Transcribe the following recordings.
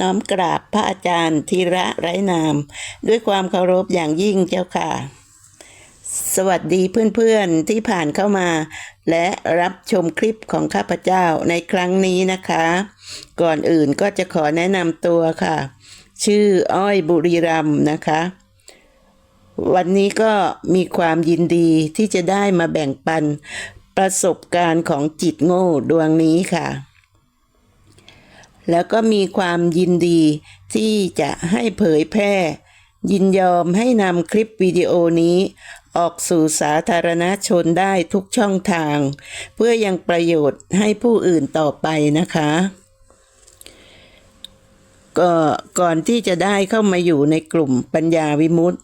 น้อมกราบพระอาจารย์ธีระไร้นาม ด้วยความเคารพอย่างยิ่งเจ้าค่ะ สวัสดีเพื่อนๆที่ผ่านเข้ามา และรับชมคลิปของข้าพเจ้าในครั้งนี้นะคะ ก่อนอื่นก็จะขอแนะนำตัวค่ะ ชื่ออ้อยบุรีรัมนะคะ วันนี้ก็มีความยินดีที่จะได้มาแบ่งปันประสบการณ์ของจิตโง่ดวงนี้ค่ะ แล้วก็มีความยินดีที่จะให้เผยแพร่ ยินยอมให้นำคลิปวิดีโอนี้ ออกสู่สาธารณชนได้ทุกช่องทาง เพื่อยังประโยชน์ให้ผู้อื่นต่อไปนะคะก็ก่อนที่จะได้เข้ามาอยู่ในกลุ่มปัญญาวิมุตติ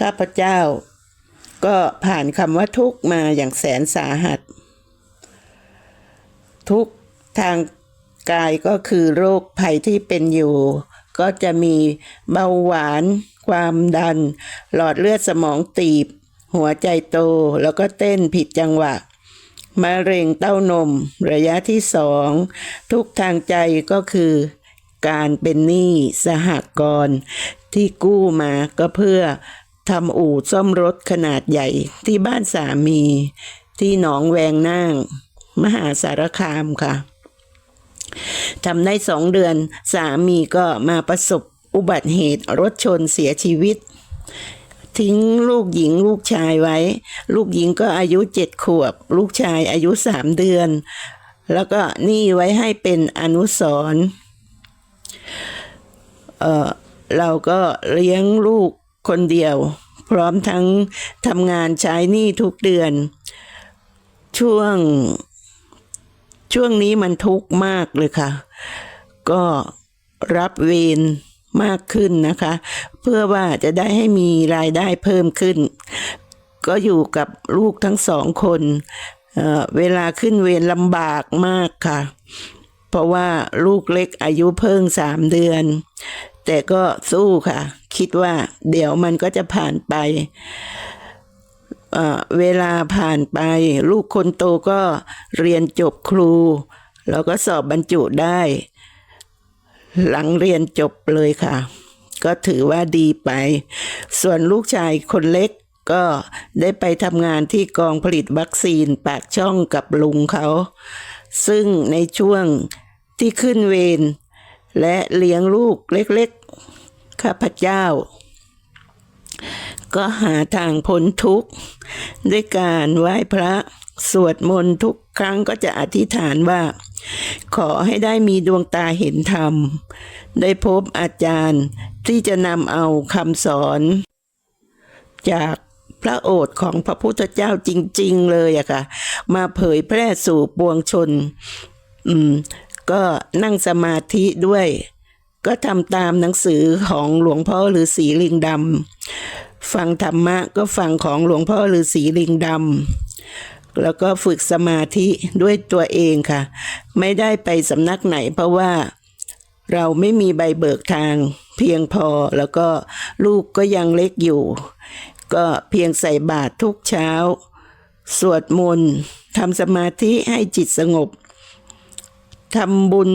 ข้าพเจ้า ก็ผ่านคำว่าทุกมาอย่างแสนสาหัส ทุก ทางกายก็คือโรคภัยที่เป็นอยู่ ก็จะมีเบาหวาน ความดัน หลอดเลือดสมองตีบ หัวใจโตแล้วก็เต้นผิดจังหวะมะเร็งเต้านม ระยะที่สองทุกทางใจก็คือการเป็นหนี้สหกรณ์ที่กู้มาก็เพื่อทำอู่ซ่อมรถขนาดใหญ่ที่บ้านสามี ที่หนองแวงนาง มหาสารคามค่ะ ทำได้สองเดือน สามีก็มาประสบอุบัติเหตุรถชนเสียชีวิต ทิ้งลูกหญิงลูกชายไว้ ลูกหญิงก็อายุเจ็ดขวบ ลูกชายอายุสามเดือน แล้วก็นี่ไว้ให้เป็นอนุสรเออเราก็เลี้ยงลูกคนเดียว พร้อมทั้งทำงานใช้หนี้ทุกเดือน ช่วง ช่วงนี้มันทุกข์มากเลยค่ะ ก็รับเวรมากขึ้นนะคะ เพื่อว่าจะได้ให้มีรายได้เพิ่มขึ้น ก็อยู่กับลูกทั้งสองคนเเวลาขึ้นเวรลำบากมากค่ะ เพราะว่าลูกเล็กอายุเพิ่งสามเดือน แต่ก็สู้ค่ะ คิดว่าเดี๋ยวมันก็จะผ่านไป เวลาผ่านไป ลูกคนโตก็เรียนจบครู แล้วก็สอบบรรจุได้ หลังเรียนจบเลยค่ะ ก็ถือว่าดีไป ส่วนลูกชายคนเล็กก็ได้ไปทำงานที่กองผลิตวัคซีนปากช่องกับลุงเขา ซึ่งในช่วงที่ขึ้นเวรและเลี้ยงลูกเล็กๆ ข้าพเจ้า ก็หาทางพ้นทุกข์ด้วยการไหว้พระสวดมนต์ทุกครั้งก็จะอธิษฐานว่า ขอให้ได้มีดวงตาเห็นธรรม ได้พบอาจารย์ที่จะนำเอาคำสอน จากพระโอษฐ์ของพระพุทธเจ้าจริง ๆ เลยอะค่ะ มาเผยแพร่สู่ปวงชน อืม ก็นั่งสมาธิด้วย ก็ทำตามหนังสือของหลวงพ่อฤาษีลิงดำ ฟังธรรมะก็ฟังของหลวงพ่อฤาษีลิงดำแล้วก็ฝึกสมาธิด้วยตัวเองค่ะ ไม่ได้ไปสำนักไหนเพราะว่าเราไม่มีใบเบิกทางเพียงพอแล้วก็ลูกก็ยังเล็กอยู่ ก็เพียงใส่บาตรทุกเช้า สวดมนต์ทำสมาธิให้จิตสงบทำบุญ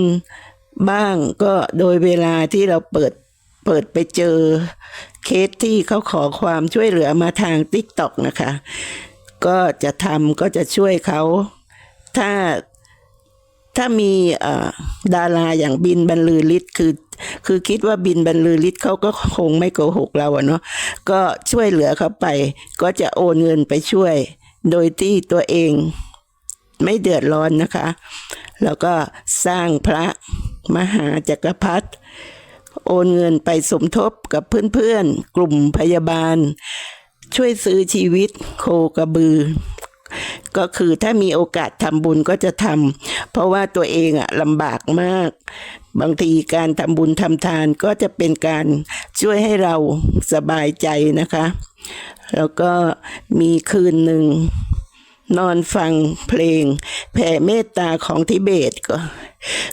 บ้างก็โดยเวลาที่เราเปิดเปิดไปเจอ เคสที่เขาขอความช่วยเหลือมาทางติ๊กต็อกนะคะ ก็จะทำก็จะช่วยเขาถ้าถ้ามีดาราอย่างบินบรรลือฤทธิ์คือ คือคิดว่าบินบรรลือฤทธิ์เขาก็คงไม่โกหกเราอะเนาะก็ช่วยเหลือเขาไป ก็จะโอนเงินไปช่วย โดยที่ตัวเองไม่เดือดร้อนนะคะ แล้วก็สร้างพระมหาจักรพรรดิ โอนเงินไปสมทบกับเพื่อนๆ กลุ่มพยาบาล ช่วยซื้อชีวิตโคกระบือ ก็คือถ้ามีโอกาสทำบุญก็จะทำเพราะว่าตัวเองอะลำบากมาก บางทีการทำบุญทำทานก็จะเป็นการช่วยให้เราสบายใจนะคะ แล้วก็มีคืนหนึ่งนอนฟังเพลง แผ่เมตตาของทิเบตก็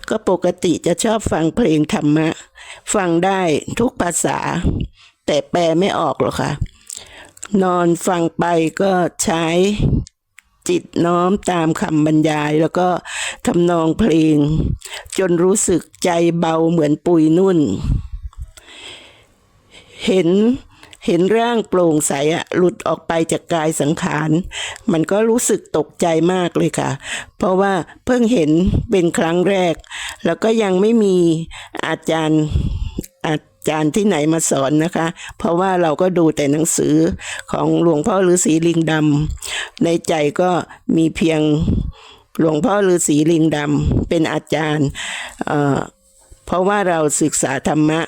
ก็ปกติจะชอบฟังเพลงธรรมะ ฟังได้ทุกภาษา แต่แปลไม่ออกหรอกค่ะ นอนฟังไปก็ใช้จิตน้อมตามคำบรรยายแล้วก็ทำนองเพลง จนรู้สึกใจเบาเหมือนปุยนุ่น เห็น เห็นร่างโปร่งใสอะหลุดออกไปจากกายสังขาร มันก็รู้สึกตกใจมากเลยค่ะ เพราะว่าเพิ่งเห็นเป็นครั้งแรก แล้วก็ยังไม่มีอาจารย์อาจารย์ที่ไหนมาสอนนะคะ เพราะว่าเราก็ดูแต่หนังสือของหลวงพ่อฤาษีลิงดำในใจก็มีเพียงหลวงพ่อฤาษีลิงดำเป็นอาจารย์เออเพราะว่าเราศึกษาธรรมะ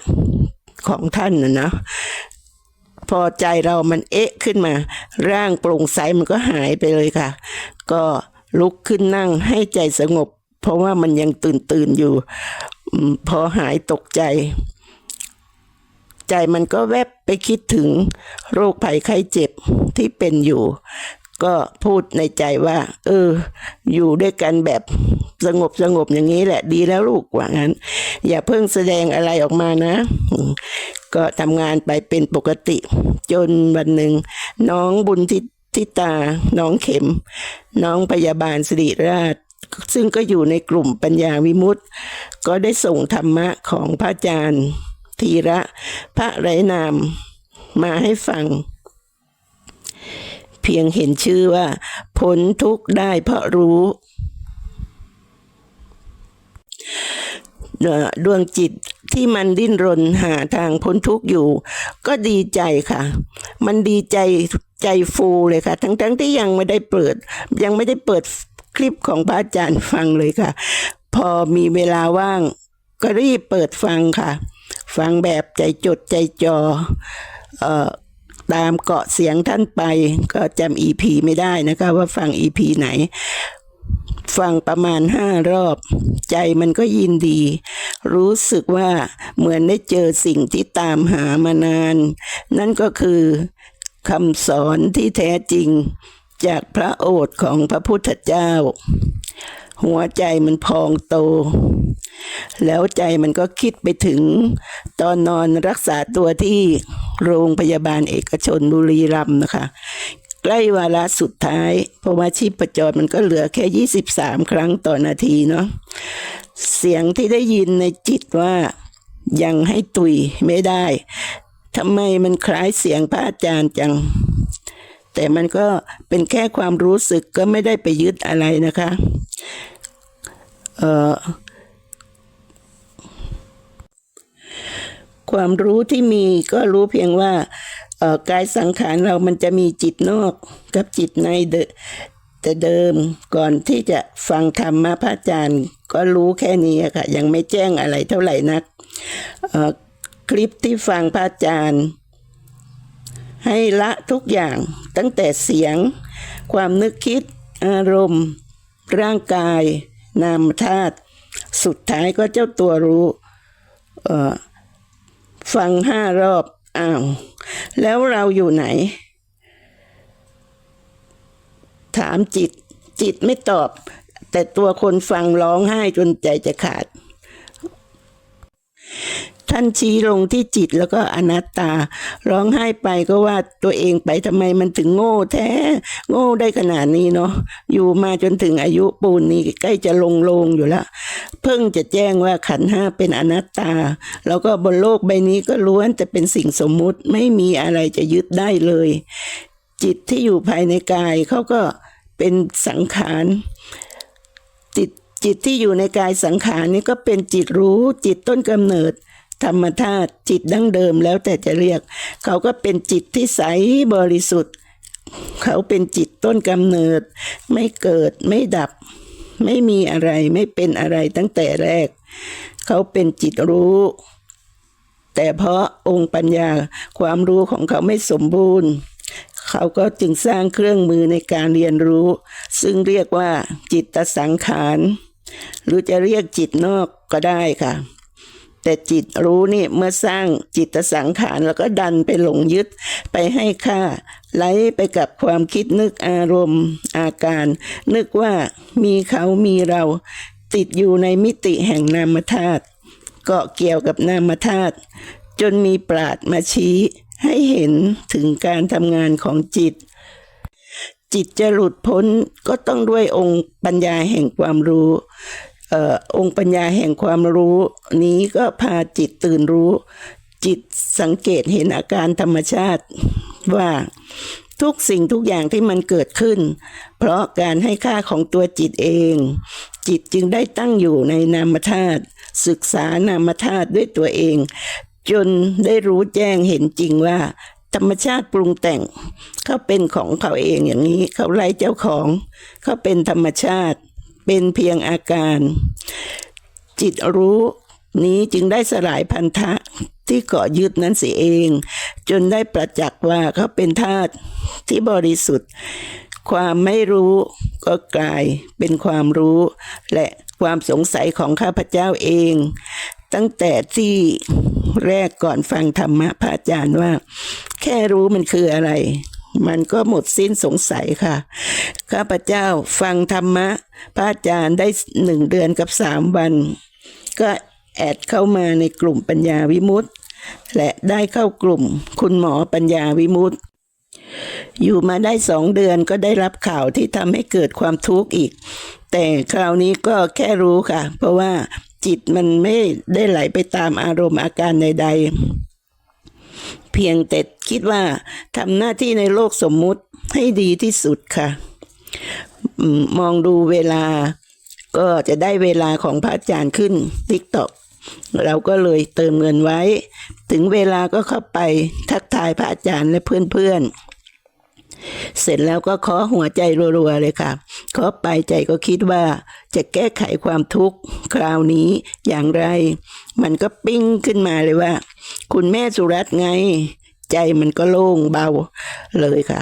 ของท่านนะเนาะ พอใจเรามันเอ๊ะขึ้นมา ร่างโปร่งใสมันก็หายไปเลยค่ะ ก็ลุกขึ้นนั่งให้ใจสงบ เพราะว่ามันยังตื่นตื่นอยู่ พอหายตกใจ ใจมันก็แวบไปคิดถึงโรคภัยไข้เจ็บที่เป็นอยู่ ก็พูดในใจว่า เออ อยู่ด้วยกันแบบสงบสงบอย่างนี้แหละดีแล้วลูกว่างั้น อย่าเพิ่งแสดงอะไรออกมานะ ก็ทำงานไปเป็นปกติ จนวันหนึ่งน้องบุญทิทิตา น้องเข็ม น้องพยาบาลสิริราช ซึ่งก็อยู่ในกลุ่มปัญญาวิมุตติก็ได้ส่งธรรมะของพระอาจารย์ ธีระ พระไรนาม มาให้ฟัง เพียงเห็นชื่อว่าพ้นทุกข์ได้เพราะรู้ดวงจิตที่มันดิ้นรนหาทางพ้นทุกข์อยู่ ก็ดีใจค่ะ มันดีใจใจฟูเลยค่ะ ทั้งๆที่ยังไม่ได้เปิด ยังไม่ได้เปิดคลิปของพระอาจารย์ฟังเลยค่ะ พอมีเวลาว่าง ก็รีบเปิดฟังค่ะ ฟังแบบใจจดใจจอเอ่อ ตามเกาะเสียงท่านไป ก็จำอีพีไม่ได้นะคะ ว่าฟังอีพีไหน ฟังประมาณห้ารอบ ใจมันก็ยินดี รู้สึกว่าเหมือนได้เจอสิ่งที่ตามหามานาน นั่นก็คือคำสอนที่แท้จริงจากพระโอษฐ์ของพระพุทธเจ้า หัวใจมันพองโต แล้วใจมันก็คิดไปถึง ตอนนอนรักษาตัวที่โรงพยาบาลเอกชนบุรีรัมย์นะคะ ใกล้วาระสุดท้ายเพราะว่าชีพจรมันก็เหลือแค่ 23 ครั้งต่อนาทีเนาะเสียงที่ได้ยินในจิตว่ายังให้ตุยไม่ได้ทำไมมันคล้ายเสียงพระอาจารย์จัง แต่มันก็เป็นแค่ความรู้สึกก็ไม่ได้ไปยึดอะไรนะคะ ความรู้ที่มีก็รู้เพียงว่ากายสังขารเรามันจะมีจิตนอกกับจิตในเดแต่เดิมก่อนที่จะฟังธรรมะพระอาจารย์ก็รู้แค่นี้ค่ะ ยังไม่แจ้งอะไรเท่าไหร่นักคลิปที่ฟังพระอาจารย์ ให้ละทุกอย่างตั้งแต่เสียง ความนึกคิดอารมณ์ ร่างกาย นามธาตุสุดท้ายก็เจ้าตัวรู้ฟังห้ารอบอ้าวแล้วเราอยู่ไหน ถามจิต จิตไม่ตอบ แต่ตัวคนฟังร้องไห้จนใจจะขาด ท่านชี้ลงที่จิตแล้วก็อนัตตา ร้องไห้ไปก็ว่าตัวเองไปทำไมมันถึงโง่แท้ โง่ได้ขนาดนี้เนาะอยู่มาจนถึงอายุปูนนี้ใกล้จะลงโลงอยู่แล้วเพิ่งจะแจ้งว่าขันห้าเป็นอนัตตา แล้วก็บนโลกใบนี้ก็ล้วนแต่เป็นสิ่งสมมุติไม่มีอะไรจะยึดได้เลย จิตที่อยู่ภายในกายเขาก็เป็นสังขารจิตจิตที่อยู่ในกายสังขารนี่ก็เป็นจิตรู้จิตต้นกำเนิด ธรรมธาตุจิตดั้งเดิมแล้วแต่จะเรียก เขาก็เป็นจิตที่ใสบริสุทธิ์ เขาเป็นจิตต้นกำเนิด ไม่เกิดไม่ดับ ไม่มีอะไรไม่เป็นอะไรตั้งแต่แรก เขาเป็นจิตรู้ แต่เพราะองค์ปัญญาความรู้ของเขาไม่สมบูรณ์ เขาก็จึงสร้างเครื่องมือในการเรียนรู้ ซึ่งเรียกว่าจิตสังขารหรือจะเรียกจิตนอกก็ได้ค่ะ แต่จิตรู้นี่เมื่อสร้างจิตสังขารแล้วก็ดันไปหลงยึดไปให้ค่าไหลไปกับความคิดนึกอารมณ์อาการ นึกว่ามีเขามีเราติดอยู่ในมิติแห่งนามธาตุเกาะเกี่ยวกับนามธาตุจนมีปราดมาชี้ให้เห็นถึงการทำงานของจิต จิตจะหลุดพ้นก็ต้องด้วยองค์ปัญญาแห่งความรู้ องค์ปัญญาแห่งความรู้นี้ก็พาจิตตื่นรู้ จิตสังเกตเห็นอาการธรรมชาติว่าทุกสิ่งทุกอย่างที่มันเกิดขึ้น เพราะการให้ค่าของตัวจิตเอง จิตจึงได้ตั้งอยู่ในนามธาตุศึกษานามธาตุด้วยตัวเอง จนได้รู้แจ้งเห็นจริงว่า ธรรมชาติปรุงแต่งเขาเป็นของเขาเองอย่างนี้ เขาไร้เจ้าของ เขาเป็นธรรมชาติ เป็นเพียงอาการ จิตรู้นี้จึงได้สลายพันธะที่เกาะยึดนั้นเสียเอง จนได้ประจักษ์ว่าเขาเป็นธาตุที่บริสุทธิ์ ความไม่รู้ก็กลายเป็นความรู้ และความสงสัยของข้าพเจ้าเอง ตั้งแต่ที่แรกก่อนฟังธรรมะพระอาจารย์ว่า แค่รู้มันคืออะไร มันก็หมดสิ้นสงสัยค่ะ ข้าพเจ้าฟังธรรมะ พระอาจารย์ได้หนึ่งเดือนกับสามวัน ก็แอดเข้ามาในกลุ่มปัญญาวิมุตติและได้เข้ากลุ่มคุณหมอปัญญาวิมุตติอยู่มาได้สองเดือนก็ได้รับข่าวที่ทำให้เกิดความทุกข์อีก แต่คราวนี้ก็แค่รู้ค่ะ เพราะว่าจิตมันไม่ได้ไหลไปตามอารมณ์อาการใดๆ เพียงแต่คิดว่าทำหน้าที่ในโลกสมมุติให้ดีที่สุดค่ะ มองดูเวลาก็จะได้เวลาของพระอาจารย์ขึ้นทิกต็อกเราก็เลยเติมเงินไว้ ถึงเวลาก็เข้าไปทักทายพระอาจารย์และเพื่อนๆเสร็จแล้วก็ขอหัวใจรัวๆเลยค่ะ ขอไปใจก็คิดว่าจะแก้ไขความทุกข์คราวนี้อย่างไร มันก็ปิ้งขึ้นมาเลยว่า คุณแม่สุรัตน์ไง ใจมันก็โล่งเบาเลยค่ะ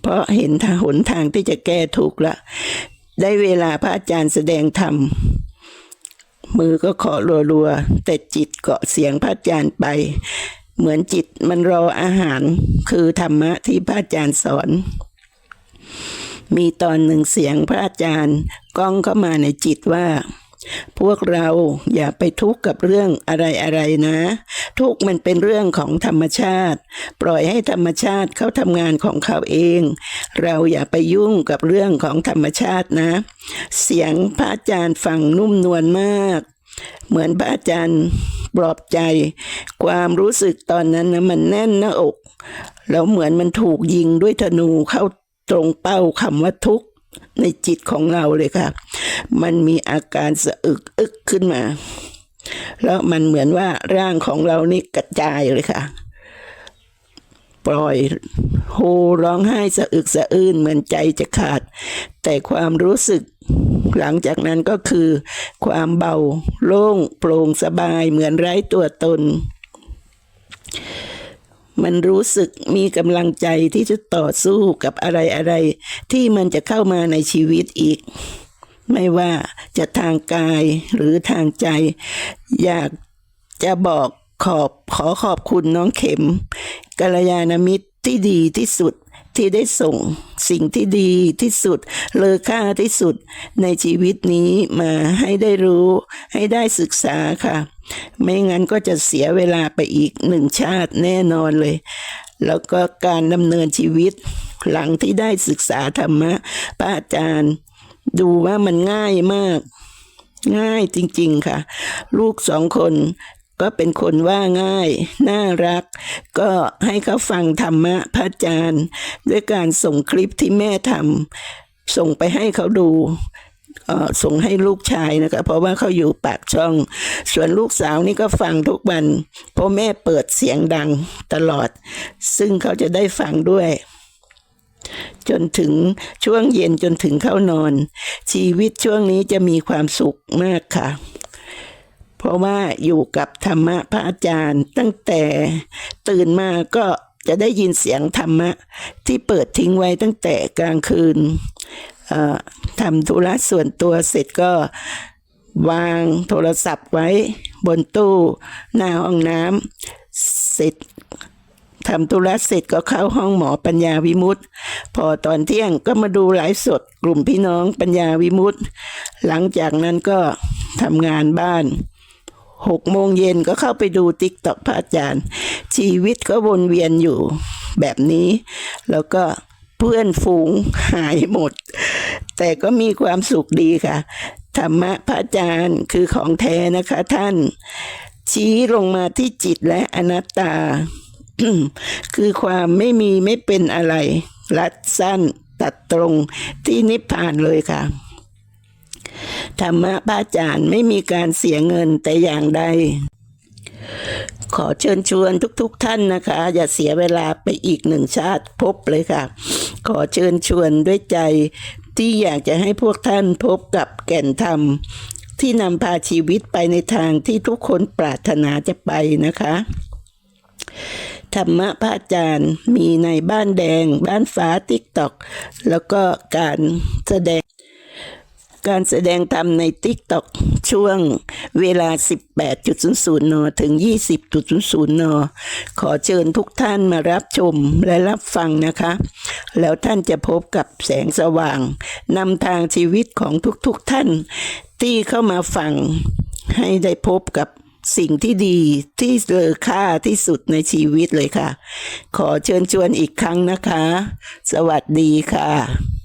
เพราะเห็นทางหนทางที่จะแก้ทุกข์ละได้เวลาพระอาจารย์แสดงธรรมมือก็ขอรัวๆ แต่จิตเกาะเสียงพระอาจารย์ไป เหมือนจิตมันรออาหารคือธรรมะที่พระอาจารย์สอน มีตอนหนึ่งเสียงพระอาจารย์ก้องเข้ามาในจิตว่า พวกเราอย่าไปทุกข์กับเรื่องอะไรอะไรนะ ทุกข์มันเป็นเรื่องของธรรมชาติ ปล่อยให้ธรรมชาติเขาทำงานของเขาเอง เราอย่าไปยุ่งกับเรื่องของธรรมชาตินะ เสียงพระอาจารย์ฟังนุ่มนวลมาก เหมือนพระอาจารย์ปลอบใจ ความรู้สึกตอนนั้นนะมันแน่นหน้าอกแล้วเหมือนมันถูกยิงด้วยธนูเข้า ตรงเป้าคำว่าทุกข์ในจิตของเราเลยค่ะ มันมีอาการสะอึกอึกขึ้นมา แล้วมันเหมือนว่าร่างของเรานี่กระจายเลยค่ะ ปล่อยโฮร้องไห้สะอึกสะอื้นเหมือนใจจะขาด แต่ความรู้สึกหลังจากนั้นก็คือ ความเบาโล่งโปร่งสบายเหมือนไร้ตัวตน มันรู้สึกมีกำลังใจที่จะต่อสู้กับอะไรอะไรที่มันจะเข้ามาในชีวิตอีก ไม่ว่าจะทางกายหรือทางใจ อยากจะบอกขอบขอขอบคุณน้องเข็มกัลยาณมิตรที่ดีที่สุด ที่ได้ส่งสิ่งที่ดีที่สุด เลอค่าที่สุดในชีวิตนี้มาให้ได้รู้ ให้ได้ศึกษาค่ะ ไม่งั้นก็จะเสียเวลาไปอีกหนึ่งชาติแน่นอนเลย แล้วก็การดำเนินชีวิต หลังที่ได้ศึกษาธรรมะพระอาจารย์ ดูว่ามันง่ายมากง่ายจริงๆค่ะ ลูกสองคน ก็เป็นคนว่าง่าย น่ารัก ก็ให้เขาฟังธรรมะพระอาจารย์ ด้วยการส่งคลิปที่แม่ทำส่งไปให้เขาดูส่งให้ลูกชายนะคะเพราะว่าเขาอยู่ปากช่อง ส่วนลูกสาวนี่ก็ฟังทุกวัน เพราะแม่เปิดเสียงดังตลอด ซึ่งเขาจะได้ฟังด้วย จนถึงช่วงเย็นจนถึงเข้านอน ชีวิตช่วงนี้จะมีความสุขมากค่ะ เพราะว่าอยู่กับธรรมะพระอาจารย์ ตั้งแต่ตื่นมาก็จะได้ยินเสียงธรรมะ ที่เปิดทิ้งไว้ตั้งแต่กลางคืนทำธุระส่วนตัวเสร็จก็วางโทรศัพท์ไว้บนตู้หน้าห้องน้ำเสร็จทำธุระเสร็จก็เข้าห้องหมอปัญญาวิมุตติพอตอนเที่ยงก็มาดูไลฟ์สดกลุ่มพี่น้องปัญญาวิมุตติหลังจากนั้นก็ทำงานบ้าน หกโมงเย็นก็เข้าไปดูติ๊กต็อกพระอาจารย์ ชีวิตก็วนเวียนอยู่แบบนี้ แล้วก็เพื่อนฝูงหายหมด แต่ก็มีความสุขดีค่ะ ธรรมะพระอาจารย์คือของแท้นะคะท่าน ชี้ลงมาที่จิตและอนัตตา คือความไม่มีไม่เป็นอะไร รัดสั้นตัดตรงที่นิพพานเลยค่ะ ธรรมะพระอาจารย์ไม่มีการเสียเงินแต่อย่างใด ขอเชิญชวนทุกๆทท่านนะคะ อย่าเสียเวลาไปอีกหนึ่งชาติพบเลยค่ะ ขอเชิญชวนด้วยใจที่อยากจะให้พวกท่านพบกับแก่นธรรม ที่นำพาชีวิตไปในทางที่ทุกคนปรารถนาจะไปนะคะ ธรรมะพระอาจารย์มีในบ้านแดง บ้านฟ้าติ๊กตอกแล้วก็การแสดง การแสดงธรรมใน TikTok ช่วงเวลา 18.00 น ถึง 20.00 น ขอเชิญทุกท่านมารับชมและรับฟังนะคะ แล้วท่านจะพบกับแสงสว่างนำทางชีวิตของทุกๆท่าน ที่เข้ามาฟังให้ได้พบกับสิ่งที่ดีที่เลอค่าที่สุดในชีวิตเลยค่ะ ขอเชิญชวนอีกครั้งนะคะ สวัสดีค่ะ